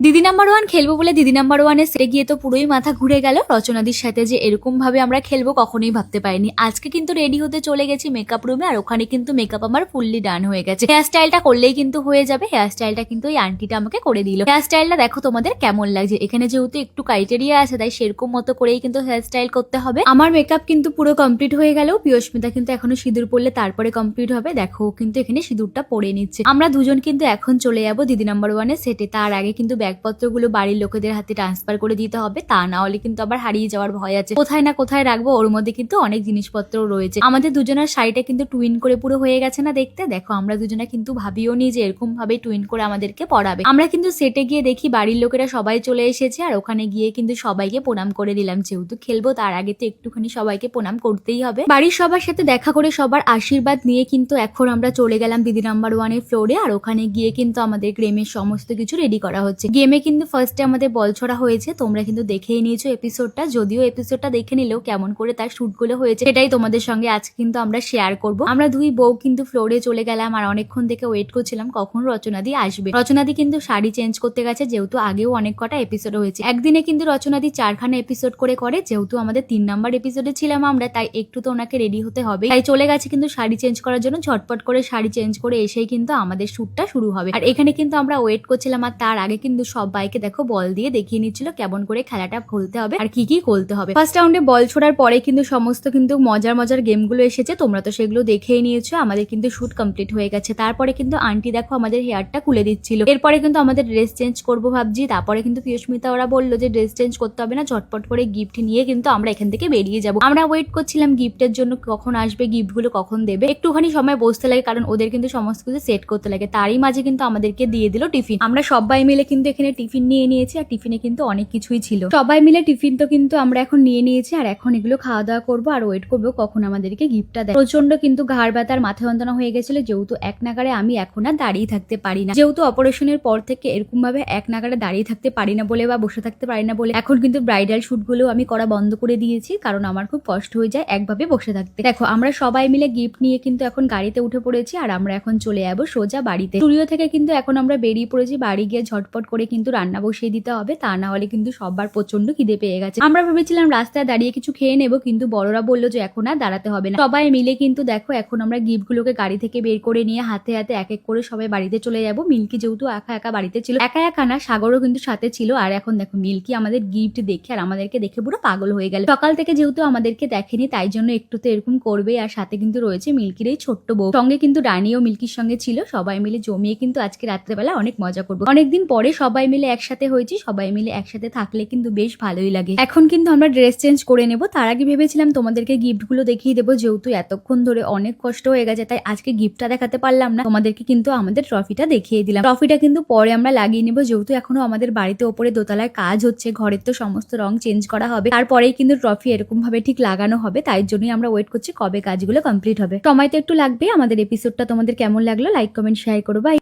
দিদি number one খেলব বলে দিদি নাম্বার ওয়ানে সেরে গিয়ে তো পুরোই মাথা ঘুরে গেল। রচনাদির সাথে যে এরকম ভাবে আমরা খেলব কখনোই ভাবতে পারিনি। আজকে কিন্তু রেডি হতে চলে গেছি মেকআপ রুমে আর ওখানে কিন্তু মেকআপ আমার ফুললি ডান হয়ে গেছে। হেয়ার স্টাইলটা করলেই কিন্তু হয়ে যাবে। হেয়ার স্টাইলটা কিন্তু এই আন্টিটা আমাকে করে দিল। হেয়ার স্টাইলটা দেখো তোমাদের কেমন লাগছে। এখানে যেহেতু একটু ক্রাইটেরিয়া আছে, তাই সেরকম মতো করেই কিন্তু হেয়ার স্টাইল করতে হবে। আমার মেকআপ কিন্তু পুরো কমপ্লিট হয়ে গেল। পিয়স্মিতা কিন্তু এখনও সিঁদুর পড়লে তারপরে কমপ্লিট হবে। দেখো কিন্তু এখানে সিঁদুরটা পরে নিচ্ছে। আমরা দুজন কিন্তু এখন চলে যাব দিদি নাম্বার ওয়ানে সেটে তার আগে কিন্তু ব্যাগপত্রগুলো বাড়ির লোকেদের হাতে ট্রান্সফার করে দিতে হবে, তা না হলে কিন্তু আবার হারিয়ে যাওয়ার ভয় আছে। কোথায় না কোথায় রাখব, ওর মধ্যে কিন্তু অনেক জিনিসপত্র রয়েছে। আমাদের দুজনের শাড়িটা কিন্তু টুইন করে পুরো হয়ে গেছে না দেখতে? দেখো, আমরা দুজনে কিন্তু ভাবিও নি যে এরকম ভাবে টুইন করে আমাদেরকে পড়াবে। আমরা কিন্তু সেটে গিয়ে দেখি বাড়ির লোকেরা সবাই চলে এসেছে, আর ওখানে গিয়ে কিন্তু সবাইকে প্রণাম করে দিলাম। যেহেতু খেলব, তার আগে তো একটুখানি সবাইকে প্রণাম করতেই হবে। বাড়ির সবার সাথে দেখা করে সবার আশীর্বাদ নিয়ে কিন্তু এখন আমরা চলে গেলাম দিদি নাম্বার ওয়ানের ফ্লোরে আর ওখানে গিয়ে কিন্তু আমাদের গেমের সমস্ত কিছু রেডি করা হচ্ছে। গেমে কিন্তু ফার্স্টে আমাদের বল ছড়া হয়েছে, তোমরা কিন্তু দেখেই নিয়েছো এপিসোডটা যদিও এপিসোডটা দেখে নিলেও কেমন করে তার শুটগুলো হয়েছে, সেটাই তোমাদের সঙ্গে আজকে কিন্তু আমরা শেয়ার করব। আমরা দুই বউ কিন্তু ফ্লোরে চলে গেলাম আর অনেকক্ষণ থেকে ওয়েট করছিলাম কখন রচনাদি আসবে। রচনাদি কিন্তু শাড়ি চেঞ্জ করতে গেছে, যেহেতু আগেও অনেক কটা এপিসোড হয়েছে। একদিনে কিন্তু রচনাদি চারখানা এপিসোড করে করে, যেহেতু আমাদের তিন নাম্বার এপিসোডে ছিলাম আমরা, তাই একটু তো ওনাকে রেডি হতে হবে। তাই চলে গেছে কিন্তু শাড়ি চেঞ্জ করার জন্য, ঝটপট করে শাড়ি চেঞ্জ করে এসেই কিন্তু আমাদের শ্যুটটা শুরু হবে। আর এখানে কিন্তু আমরা ওয়েট করছিলাম আর তার আগে কিন্তু সবাইকে দেখো বল দিয়ে দেখিয়ে নিচ্ছিল কেমন করে খেলাটা খেলতে হবে আর কি কি করতে হবে। ফার্স্ট রাউন্ডে বল ছোড়ার পরে কিন্তু সমস্ত কিন্তু মজার মজার গেমগুলো এসেছে, তোমরা তো সেগুলো দেখেই নিয়েছো, আমাদের কিন্তু শুট কমপ্লিট হয়ে গেছে। তারপরে কিন্তু আন্টি দেখো আমাদের হেয়ারটা খুলে দিচ্ছিল। এরপরে কিন্তু আমাদের ড্রেস চেঞ্জ করব ভাবছি, তারপরে কিন্তু পিয়স্মিতা ওরা বলল যে ড্রেস চেঞ্জ করতে হবে না, ঝটপট করে গিফট নিয়ে কিন্তু আমরা এখান থেকে বেরিয়ে যাব। আমরা ওয়েট করছিলাম গিফটের জন্য, কখন আসবে গিফটগুলো কখন দেবে। একটুখানি সময় বসতে লাগে, কারণ ওদের কিন্তু সমস্ত কিছু সেট করতে লাগে। তারই মাঝে কিন্তু আমাদেরকে দিয়ে দিল টিফিন আমরা সবাই মিলে কিন্তু এখানে টিফিন নিয়ে নিয়েছি আর টিফিনে কিন্তু অনেক কিছুই ছিল। সবাই মিলে টিফিন তো কিন্তু আমরা এখন নিয়ে নিয়েছি আর এখন এগুলো খাওয়া দাওয়া করব আর ওয়েট করব কখন আমাদেরকে গিফটটা দেয়। প্রচণ্ড কিন্তু ঘাড় ব্যথার, মাথা যন্ত্রণা হয়ে গেছিল, যেহেতু এক নাগারে আমি এখন আর দাঁড়িয়ে থাকতে পারি না। যেহেতু অপারেশনের পর থেকে এরকম ভাবে এক নাগারে দাঁড়িয়ে থাকতে পারি না বলে বা বসে থাকতে পারি না বলে, এখন কিন্তু ব্রাইডাল শুটগুলো আমি করা বন্ধ করে দিয়েছি, কারণ আমার খুব কষ্ট হয়ে যায় একভাবে বসে থাকতে। দেখো, আমরা সবাই মিলে গিফট নিয়ে কিন্তু এখন গাড়িতে উঠে পড়েছি আর আমরা এখন চলে যাব সোজা বাড়িতে। স্টুডিও থেকে কিন্তু এখন আমরা বেরিয়ে পড়েছি, বাড়ি গিয়ে ঝটপট করে কিন্তু রান্না বসিয়ে দিতে হবে, তা না হলে কিন্তু সবার প্রচণ্ড খিদে পেয়ে গেছে। আমরা ভেবেছিলাম রাস্তায় দাঁড়িয়ে কিছু খেয়ে নেব, কিন্তু বড়রা বলল যে এখন আর দাঁড়াতে হবে না। সবাই মিলে কিন্তু দেখো, এখন আমরা গিফটগুলোকে গাড়ি থেকে বের করে নিয়ে হাতে হাতে এক এক করে সবাই বাড়িতে চলে যাব। মিল্কি যেহেতু একা একা বাড়িতে ছিল, একা একা না, সাগরও কিন্তু সাথে ছিল। আর এখন দেখো, মিল্কি আমাদের গিফট দেখে আর আমাদেরকে দেখে পুরো পাগল হয়ে গেল। সকাল থেকে যেহেতু আমাদেরকে দেখেনি, তাই জন্য একটু তো এরকম করবে। আর সাথে কিন্তু রয়েছে মিল্কির এই ছোট্ট বউ। সঙ্গে কিন্তু ডানি ও মিল্কির সঙ্গে ছিল। সবাই মিলে জমিয়ে কিন্তু আজকে রাত্রেবেলা অনেক মজা করব। অনেকদিন পরে সবাই মিলে একসাথে হয়েছি, সবাই মিলে একসাথে থাকলে কিন্তু বেশ ভালোই লাগে। এখন কিন্তু আমরা ড্রেস চেঞ্জ করে নেব। তার আগে ভেবেছিলাম তোমাদেরকে গিফটগুলো দেখিয়ে দেবো, যেহেতু এতক্ষণ ধরে অনেক কষ্ট হয়ে গেছে, তাই আজকে গিফটটা দেখাতে পারলাম না। তোমাদেরকে কিন্তু আমাদের ট্রফিটা দেখিয়ে দিলাম। ট্রফিটা কিন্তু পরে আমরা লাগিয়ে নেব, যেহেতু এখনও আমাদের বাড়িতে ওপরে দোতলায় কাজ হচ্ছে, ঘরের তো সমস্ত রং চেঞ্জ করা হবে। তারপরেই কিন্তু ট্রফি এরকম ভাবে ঠিক লাগানো হবে, তাই জন্যই আমরা ওয়েট করছি কবে কাজগুলো কমপ্লিট হবে। সময় তো একটু লাগবে, আমাদের এপিসোডটা তোমাদের কেমন লাগল লাইক কমেন্ট শেয়ার করো বাই